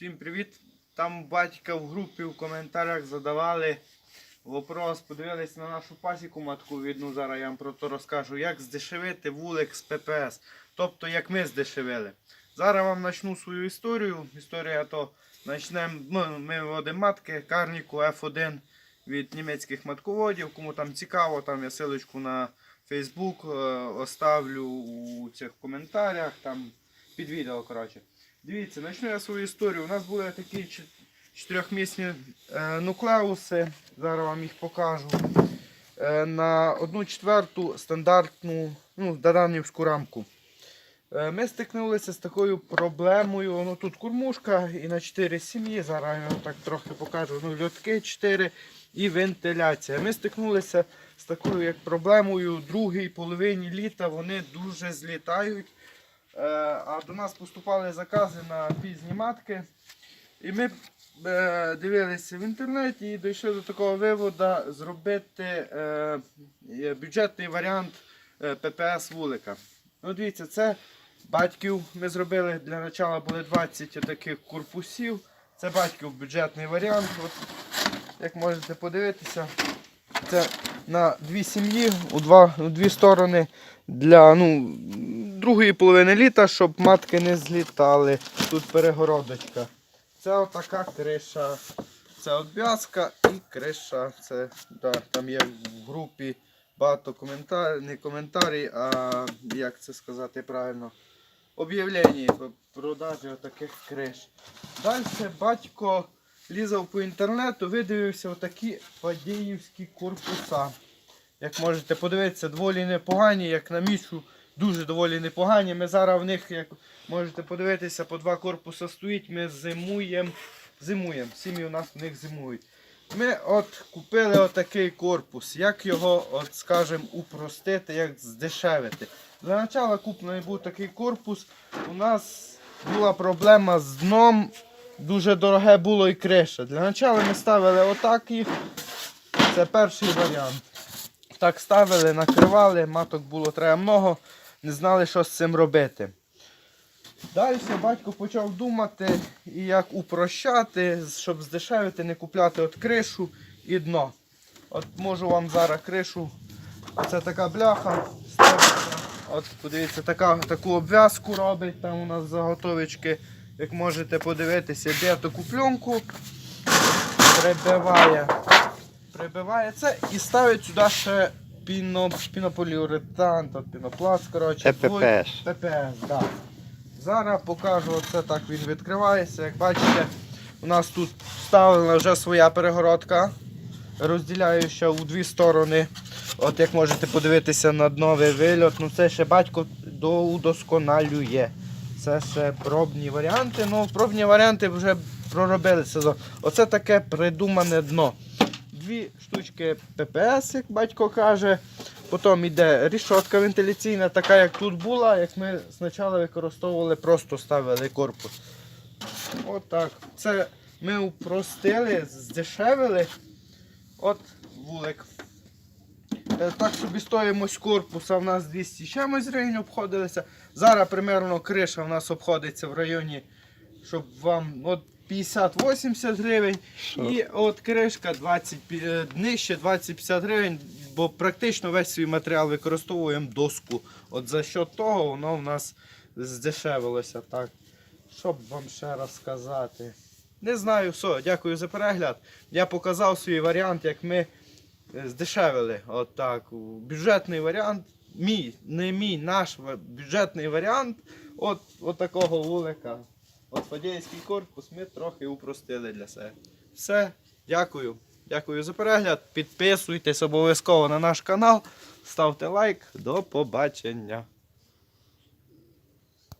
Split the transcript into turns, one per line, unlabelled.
Всім привіт! Там батька в групі в коментарях задавали вопрос, подивились на нашу пасіку матку відну, зараз я вам про то розкажу, як здешевити вулик з ППС. Тобто як ми здешевили. Зараз вам почну свою історію. Історія то почнемо. Ми, ми виводимо матки, карніку F1 від німецьких матководів. Кому там цікаво, там я силочку на Facebook е, оставлю у цих коментарях, там під відео. коротше. Дивіться, почну я свою історію. У нас були такі чот- чотирьохмісні е, нуклеуси. Зараз вам їх покажу. Е, на одну четверту стандартну ну, даранівську рамку. Е, Ми стикнулися з такою проблемою. Ну, тут кормушка і на 4 сім'ї. Зараз я вам так трохи покажу. Ну, льотки 4 і вентиляція. Ми стикнулися з такою як проблемою в другій половині літа. Вони дуже злітають. Е, А до нас поступали закази на пізні матки. І ми е, дивилися в інтернеті і дійшли до такого виводу зробити е, бюджетний варіант ППС вулика. Ну, дивіться, це батьків ми зробили для початку були 20 таких корпусів. Це батьків бюджетний варіант. От, як можете подивитися, це на дві сім'ї у, у дві сторони для ну, другої половини літа, щоб матки не злітали. Тут перегородочка. Це отака криша. Це обв'язка і криша. Це, да, там є в групі багато коментарів, не коментарі, а як це сказати правильно. Об'явлення по продажі таких криш. Далі батько лізав по інтернету, видивився отакі падіївські корпуса. Як можете подивитися, доволі непогані, як на мішу, дуже доволі непогані. Ми зараз в них, як можете подивитися, по два корпуси стоїть, ми зимуємо. Зимуємо. Сім'ї у нас в них зимують. Ми от купили отакий корпус. Як його, от скажем, упростити, як здешевити. Для початку куплений був такий корпус. У нас була проблема з дном. Дуже дороге було і криша. Для початку ми ставили отак їх. Це перший варіант. Так ставили, накривали, маток було треба много, не знали, що з цим робити. Далі батько почав думати, як упрощати, щоб здешевити, не купляти от кришу і дно. От можу вам зараз кришу. Це така бляха. ставиться. От подивіться, така, таку обв'язку робить. Там у нас заготовочки, як можете подивитися, де таку пленку прибиває. Прибиває це і ставить сюди ще піно, пінополіуретан, та пінопласт, коротше.
ППС.
ППС, так. Зараз покажу, оце так він відкривається. Як бачите, у нас тут вставлена вже своя перегородка, розділяюча у дві сторони. От як можете подивитися на новий вильот, ну це ще батько доудосконалює. Це ще пробні варіанти. Ну, пробні варіанти вже проробили сезон. Оце таке придумане дно. Дві штучки ППС, як батько каже. Потім йде рішотка вентиляційна, така як тут була, як ми спочатку використовували, просто ставили корпус. Отак. Це ми упростили, здешевили. От вулик. Е, Так собі стоїмость корпуса в нас 200 чимось гривень обходилися. Зараз примерно криша в нас обходиться в районі, щоб вам от 50-80 гривень. І от кришка 20, е, нижче 20-50 гривень, бо практично весь свій матеріал використовуємо доску. От за що того воно в нас здешевилося. Так. Що б вам ще раз сказати? Не знаю, все, дякую за перегляд. Я показав свій варіант, як ми е, здешевили. От так. Бюджетний варіант. Мій, не мій, наш бюджетний варіант. От, от такого вулика. От Фадіївський корпус ми трохи упростили для себе. Все, дякую. Дякую за перегляд. Підписуйтесь обов'язково на наш канал, ставте лайк. До побачення.